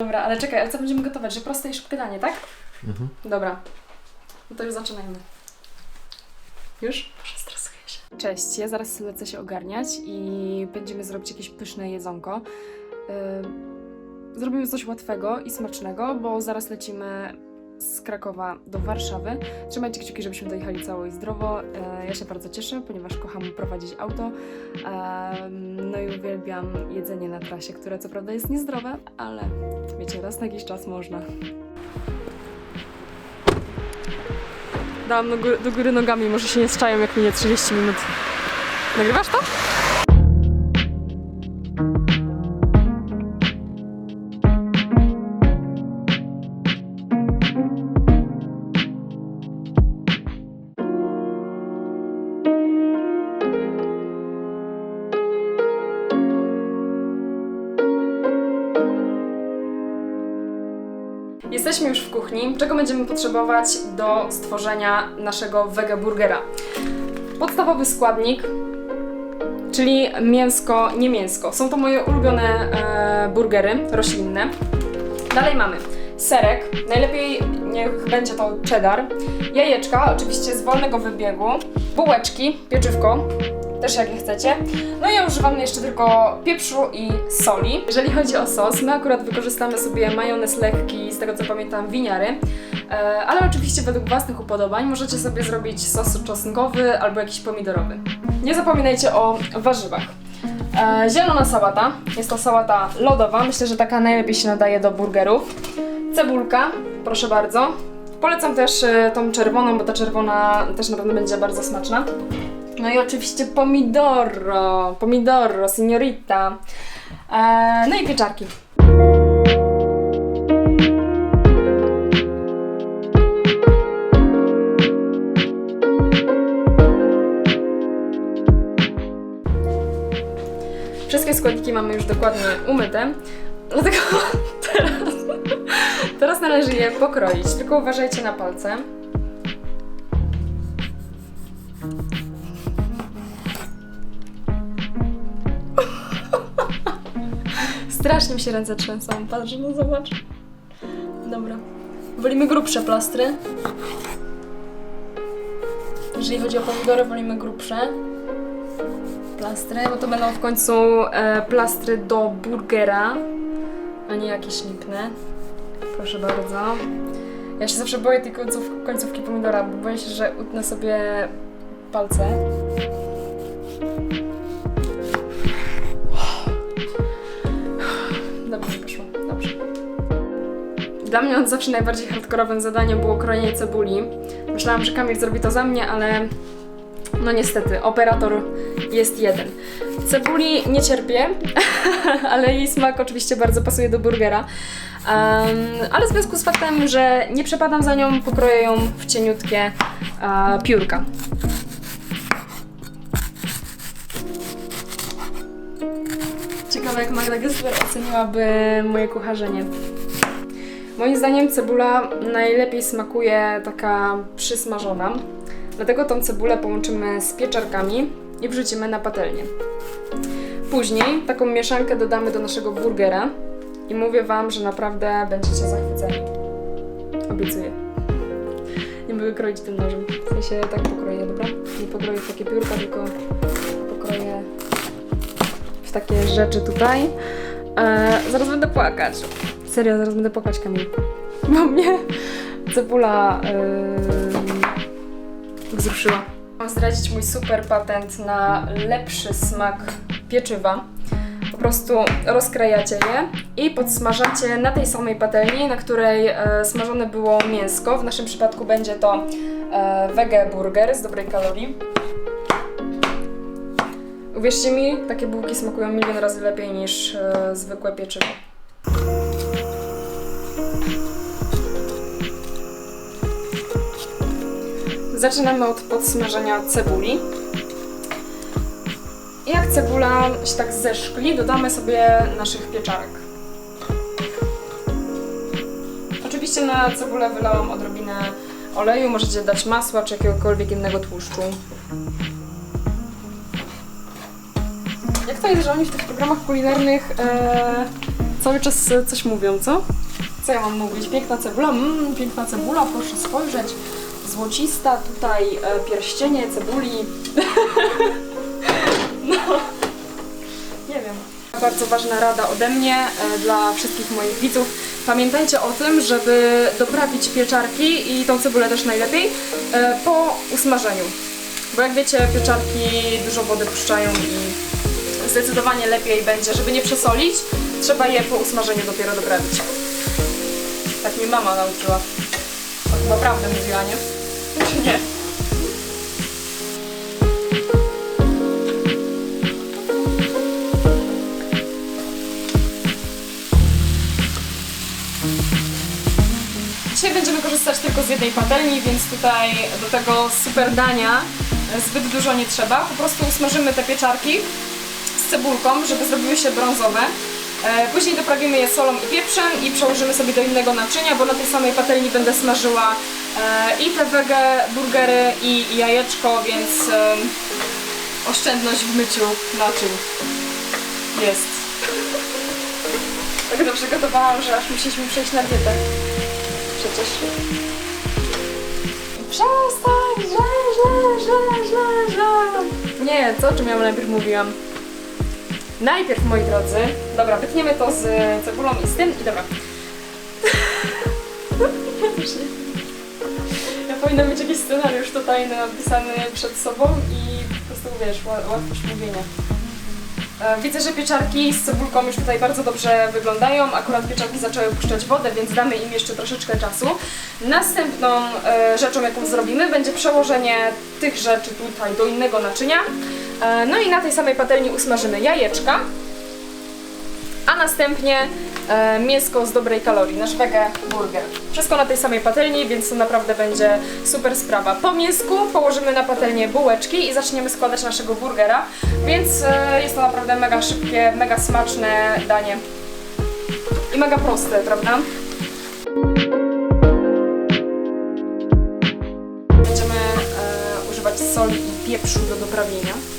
Dobra, ale czekaj, ale co będziemy gotować? Że proste i szybkie danie, tak? Mhm. Dobra. No to już zaczynajmy. Już? Stresuję się. Cześć, ja zaraz lecę się ogarniać i będziemy zrobić jakieś pyszne jedzonko. Yy, Zrobimy coś łatwego i smacznego, bo zaraz lecimy z Krakowa do Warszawy. Trzymajcie kciuki, żebyśmy dojechali cało i zdrowo. Yy, Ja się bardzo cieszę, ponieważ kocham prowadzić auto. Em, No i uwielbiam jedzenie na trasie, które co prawda jest niezdrowe, ale wiecie, raz na jakiś czas można. Dałam do góry, do góry nogami, może się nie strzają jak minie 30 minut. Nagrywasz to? Będziemy potrzebować do stworzenia naszego wege burgera? Podstawowy składnik, czyli mięsko, nie mięsko. Są to moje ulubione e, burgery roślinne. Dalej mamy serek, najlepiej niech będzie to cheddar, jajeczka, oczywiście z wolnego wybiegu, bułeczki, pieczywko, też jak nie chcecie. No ja używam jeszcze tylko pieprzu i soli. Jeżeli chodzi o sos, my akurat wykorzystamy sobie majonez lekki, z tego co pamiętam, winiary, e, ale oczywiście według własnych upodobań możecie sobie zrobić sos czosnkowy albo jakiś pomidorowy. Nie zapominajcie o warzywach. E, zielona sałata, jest to sałata lodowa, myślę, że taka najlepiej się nadaje do burgerów. Cebulka, proszę bardzo. Polecam też e, tą czerwoną, bo ta czerwona też na pewno będzie bardzo smaczna. No i oczywiście pomidoro, pomidoro, signorita. E, no i pieczarki. Wszystkie składniki mamy już dokładnie umyte, dlatego teraz, teraz należy je pokroić. Tylko uważajcie na palce. Strasznie mi się ręce trzęsą. Patrz, no zobacz. Dobra. Wolimy grubsze plastry. Jeżeli chodzi o pomidory, wolimy grubsze plastry, bo to będą w końcu e, plastry do burgera, a nie jakieś lipne. Proszę bardzo. Ja się zawsze boję tej końców, końcówki pomidora, bo boję się, że utnę sobie palce. Dla mnie od zawsze najbardziej hardkorowym zadaniem było krojenie cebuli. Myślałam, że Kamil zrobi to za mnie, ale no niestety, operator jest jeden. Cebuli nie cierpię, ale jej smak oczywiście bardzo pasuje do burgera. Em, ale w związku z faktem, że nie przepadam za nią, pokroję ją w cieniutkie e, piórka. Ciekawe jak Magda Gessler oceniłaby moje kucharzenie. Moim zdaniem cebula najlepiej smakuje taka przysmażona. Dlatego tą cebulę połączymy z pieczarkami i wrzucimy na patelnię. Później taką mieszankę dodamy do naszego burgera i mówię Wam, że naprawdę będziecie zachwyceni. Obiecuję. Nie mogę kroić tym nożem. W sensie tak pokroję, dobra? Nie pokroję w takie piórka, tylko pokroję w takie rzeczy tutaj. E, zaraz będę płakać. Serio, zaraz będę płakać, Kamil. Bo mnie cebula... Yy wzruszyła. Mam zdradzić mój super patent na lepszy smak pieczywa. Po prostu rozkrajacie je i podsmażacie na tej samej patelni, na której e, smażone było mięsko. W naszym przypadku będzie to e, wege burger z dobrej kalorii. Uwierzcie mi, takie bułki smakują milion razy lepiej niż e, zwykłe pieczywo. Zaczynamy od podsmażenia cebuli. I jak cebula się tak zeszkli, dodamy sobie naszych pieczarek. Oczywiście na cebulę wylałam odrobinę oleju, możecie dać masła czy jakiegokolwiek innego tłuszczu. Jak to jest, że oni w tych programach kulinarnych e, cały czas coś mówią, co? Co ja mam mówić? Piękna cebula, mmm, piękna cebula, proszę spojrzeć. Złocista, tutaj e, pierścienie cebuli. no, nie wiem. Bardzo ważna rada ode mnie e, dla wszystkich moich widzów. Pamiętajcie o tym, żeby doprawić pieczarki i tą cebulę też najlepiej e, po usmażeniu. Bo jak wiecie, pieczarki dużo wody puszczają i zdecydowanie lepiej będzie, żeby nie przesolić, trzeba je po usmażeniu dopiero doprawić. Tak mi mama nauczyła. To chyba prawdę mówiła, nie? Czy nie? Dzisiaj będziemy korzystać tylko z jednej patelni, więc tutaj do tego super dania zbyt dużo nie trzeba. Po prostu usmażymy te pieczarki z cebulką, żeby zrobiły się brązowe. E, Później doprawimy je solą i pieprzem i przełożymy sobie do innego naczynia, bo na tej samej patelni będę smażyła i te wege burgery i jajeczko, więc e, oszczędność w myciu naczyń jest. Tak to przygotowałam, że aż musieliśmy przejść na dietę. Przecież. Przestań, źle, źle, źle, źle, źle. Nie, co? Czym ja najpierw mówiłam? Najpierw, moi drodzy, dobra, wytniemy to z cebulą i z tym i dobra. Powinna mieć jakiś scenariusz tutaj napisany przed sobą i po prostu, wiesz, ła- łatwość mówienia. E, Widzę, że pieczarki z cebulką już tutaj bardzo dobrze wyglądają. Akurat pieczarki zaczęły puszczać wodę, więc damy im jeszcze troszeczkę czasu. Następną e, rzeczą, jaką zrobimy, będzie przełożenie tych rzeczy tutaj do innego naczynia. E, no i na tej samej patelni usmażymy jajeczka, a następnie e, mięsko z dobrej kalorii, nasz wege burger. Wszystko na tej samej patelni, więc to naprawdę będzie super sprawa. Po mięsku położymy na patelnię bułeczki i zaczniemy składać naszego burgera, więc e, jest to naprawdę mega szybkie, mega smaczne danie. I mega proste, prawda? Będziemy e, używać soli i pieprzu do doprawienia.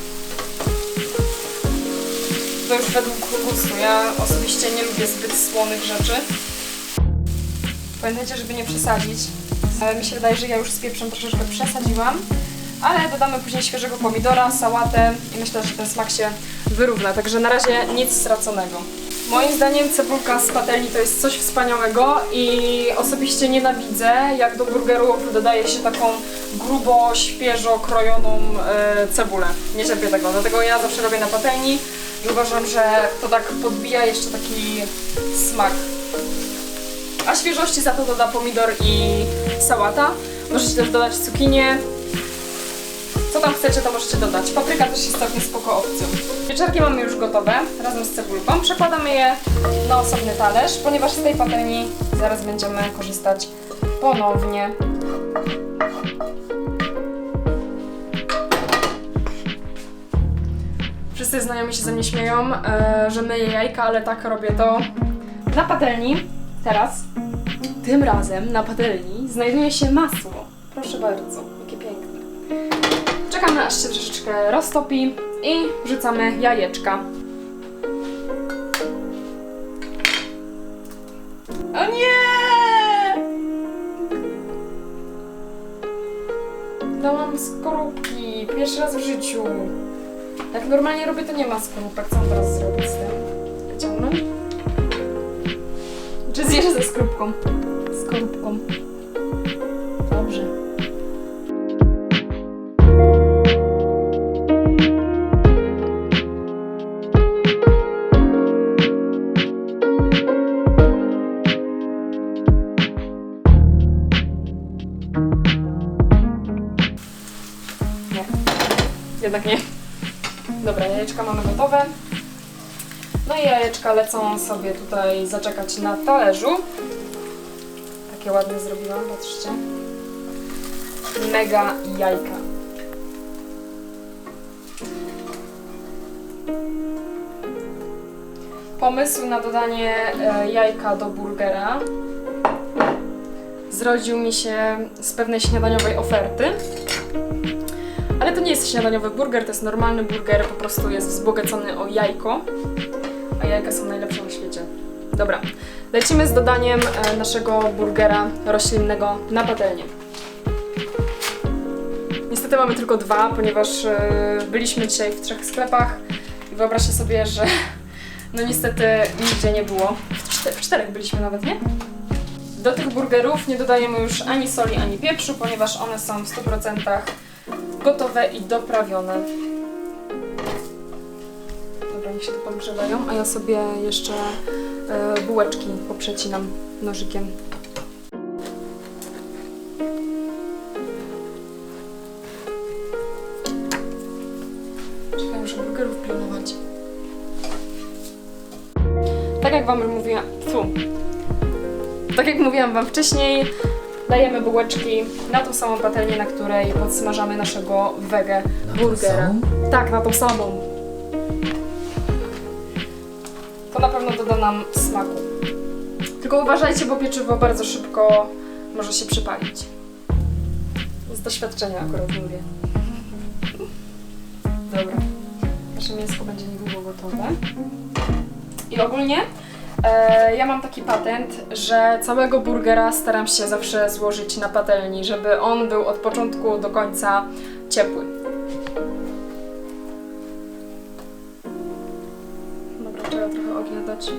To już według gustu. Ja osobiście nie lubię zbyt słonych rzeczy. Pamiętajcie, żeby nie przesadzić. Mi się wydaje, że ja już z pieprzem troszeczkę przesadziłam, ale dodamy później świeżego pomidora, sałatę i myślę, że ten smak się wyrówna. Także na razie nic straconego. Moim zdaniem cebulka z patelni to jest coś wspaniałego i osobiście nienawidzę, jak do burgerów dodaje się taką grubo, świeżo krojoną e, cebulę. Nie cierpię tego, dlatego ja zawsze robię na patelni i uważam, że to tak podbija jeszcze taki smak. A świeżości za to doda pomidor i sałata. Możecie też dodać cukinię. Co tam chcecie, to możecie dodać. Papryka też jest całkiem spoko opcją. Pieczarki mamy już gotowe, razem z cebulką. Przekładamy je na osobny talerz, ponieważ z tej patelni zaraz będziemy korzystać ponownie. Wszyscy znajomi się ze mnie śmieją, e, że myję jajka, ale tak robię to na patelni. Teraz, tym razem na patelni znajduje się masło. Proszę bardzo, jakie piękne. Czekamy aż się troszeczkę roztopi i wrzucamy jajeczka. O nie! Dałam skorupki. Pierwszy raz w życiu. Jak normalnie robię, to nie ma skorupek. Co mam teraz zrobić z tym? Czy zjesz ze skorupką? Skorupką. Sobie tutaj zaczekać na talerzu. Takie ładne zrobiłam, patrzcie. Mega jajka. Pomysł na dodanie e, jajka do burgera zrodził mi się z pewnej śniadaniowej oferty. Ale to nie jest śniadaniowy burger, to jest normalny burger, po prostu jest wzbogacony o jajko. Jajka są najlepsze na świecie. Dobra, lecimy z dodaniem e, naszego burgera roślinnego na patelnię. Niestety mamy tylko dwa, ponieważ e, byliśmy dzisiaj w trzech sklepach i wyobraźcie sobie, że no niestety nigdzie nie było. W, w czterech byliśmy nawet, nie? Do tych burgerów nie dodajemy już ani soli, ani pieprzu, ponieważ one są w 100% gotowe i doprawione. Niech się tu podgrzewają, a ja sobie jeszcze e, bułeczki poprzecinam nożykiem. Czekaj, muszę burgerów pilnować. Tak jak wam mówiłam, tu. Tak jak mówiłam wam wcześniej, dajemy bułeczki na tą samą patelnię, na której podsmażamy naszego wege burgera. Tak, na tą samą. Pewno doda nam smaku. Tylko uważajcie, bo pieczywo bardzo szybko może się przypalić. Z doświadczenia akurat mówię. Dobra. Nasze mięsko będzie niedługo gotowe. I ogólnie e, ja mam taki patent, że całego burgera staram się zawsze złożyć na patelni, żeby on był od początku do końca ciepły. Dać.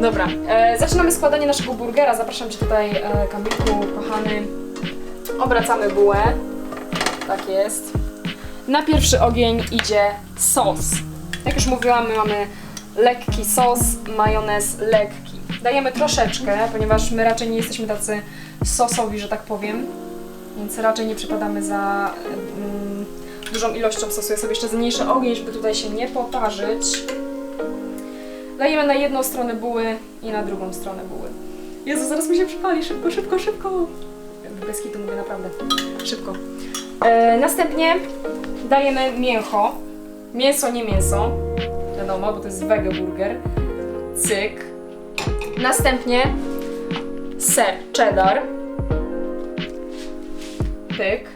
Dobra, e, zaczynamy składanie naszego burgera. Zapraszam Cię tutaj, e, Kamilku, kochany. Obracamy bułę. Tak jest. Na pierwszy ogień idzie sos. Jak już mówiłam, my mamy lekki sos, majonez lekki. Dajemy troszeczkę, ponieważ my raczej nie jesteśmy tacy sosowi, że tak powiem. Więc raczej nie przypadamy za mm, dużą ilością sosu. Ja sobie jeszcze zmniejszę ogień, żeby tutaj się nie poparzyć. Dajemy na jedną stronę buły i na drugą stronę buły. Jezu, zaraz mi się przypali. Szybko, szybko, szybko. Bez to mówię naprawdę. Szybko. E, następnie dajemy mięcho. Mięso, nie mięso. Wiadomo, bo to jest wege burger. Cyk. Następnie ser cheddar. Pyk.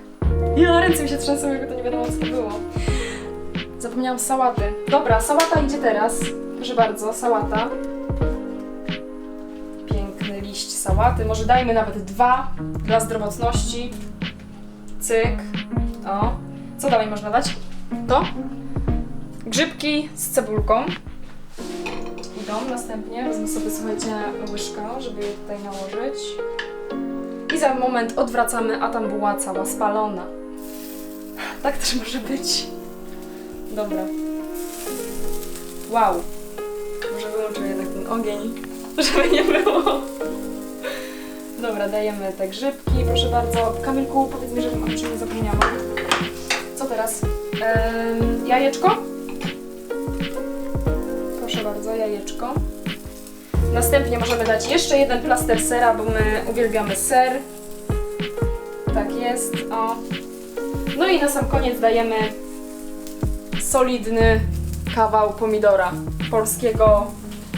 Ja, ręce mi się trzęsą, jakby to nie wiadomo co to było. Zapomniałam sałaty. Dobra, sałata idzie teraz. Proszę bardzo, sałata. Piękny liść sałaty. Może dajmy nawet dwa dla zdrowotności. Cyk. O. Co dalej można dać? To. Grzybki z cebulką. Idą następnie. Wezmę sobie, słuchajcie, łyżkę, żeby je tutaj nałożyć. I za moment odwracamy, a tam była cała spalona. Tak też może być. Dobra. Wow. Może wyłączę jednak ten ogień, żeby nie było. Dobra, dajemy te grzybki, proszę bardzo. Kamilku, powiedz mi, żebym o czym nie zapomniała. Teraz? Ehm, jajeczko? Proszę bardzo, jajeczko. Następnie możemy dać jeszcze jeden plaster sera, bo my uwielbiamy ser. Tak jest, o. No i na sam koniec dajemy solidny kawał pomidora. Polskiego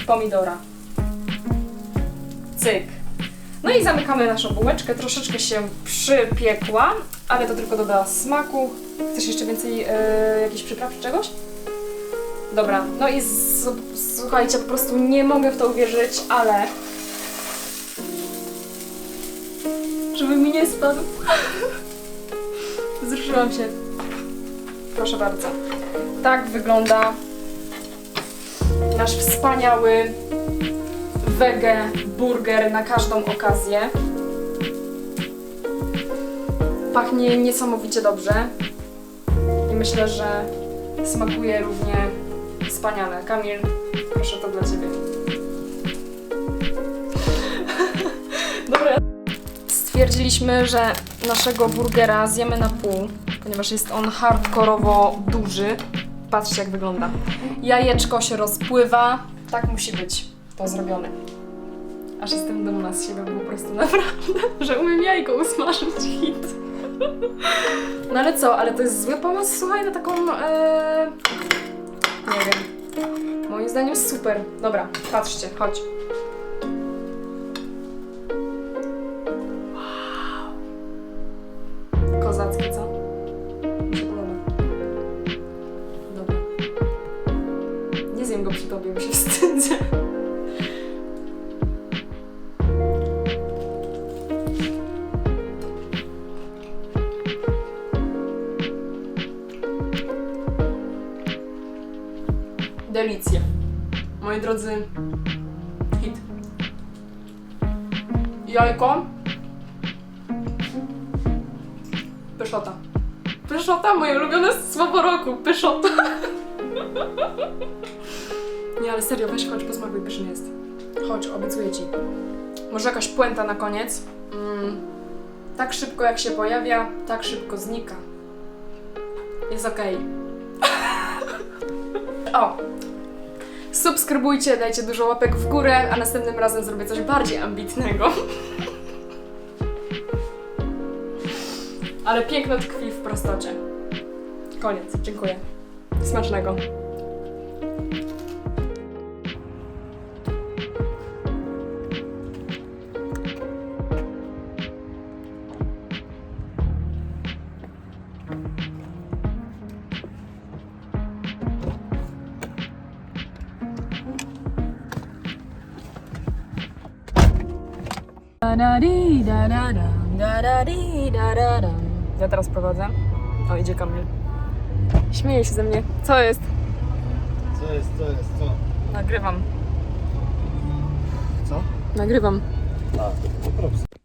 pomidora. Cyk. No i zamykamy naszą bułeczkę. Troszeczkę się przypiekła, ale to tylko doda smaku. Chcesz jeszcze więcej e, jakichś przypraw czy czegoś? Dobra, no i słuchajcie, po prostu nie mogę w to uwierzyć, ale... Żeby mi nie spadł. Wzruszyłam się. Proszę bardzo. Tak wygląda nasz wspaniały wege burger na każdą okazję. Pachnie niesamowicie dobrze myślę, że smakuje równie wspaniale. Kamil, proszę to dla Ciebie. Dobra. Stwierdziliśmy, że naszego burgera zjemy na pół, ponieważ jest on hardkorowo duży. Patrzcie jak wygląda. Jajeczko się rozpływa. Tak musi być to zrobione. Aż jestem dumna z siebie po prostu naprawdę, że umiem jajko usmażyć hit. No ale co, ale to jest zły pomysł, słuchaj, na taką... E... Nie wiem. Moim zdaniem super. Dobra, patrzcie, chodź. Wow. Kozackie, co? Dobra. Nie zjem go przy tobie, bo się wstydzę. Delicja. Moi drodzy, hit. Jajko. Pyszota. Pyszota, moje ulubione słowo roku. Pyszota. Nie, ale serio, weź chodź, posmakuj, pyszny jest. Chodź, obiecuję ci. Może jakaś puenta na koniec? Mm. Tak szybko jak się pojawia, tak szybko znika. Jest okej. o, Subskrybujcie, dajcie dużo łapek w górę, a następnym razem zrobię coś bardziej ambitnego. Ale piękno tkwi w prostocie. Koniec, dziękuję. Smacznego. Ja teraz prowadzę. O, idzie Kamil. Śmieje się ze mnie. Co jest? Co jest, co jest, co? Nagrywam. Co? Nagrywam. A, to props.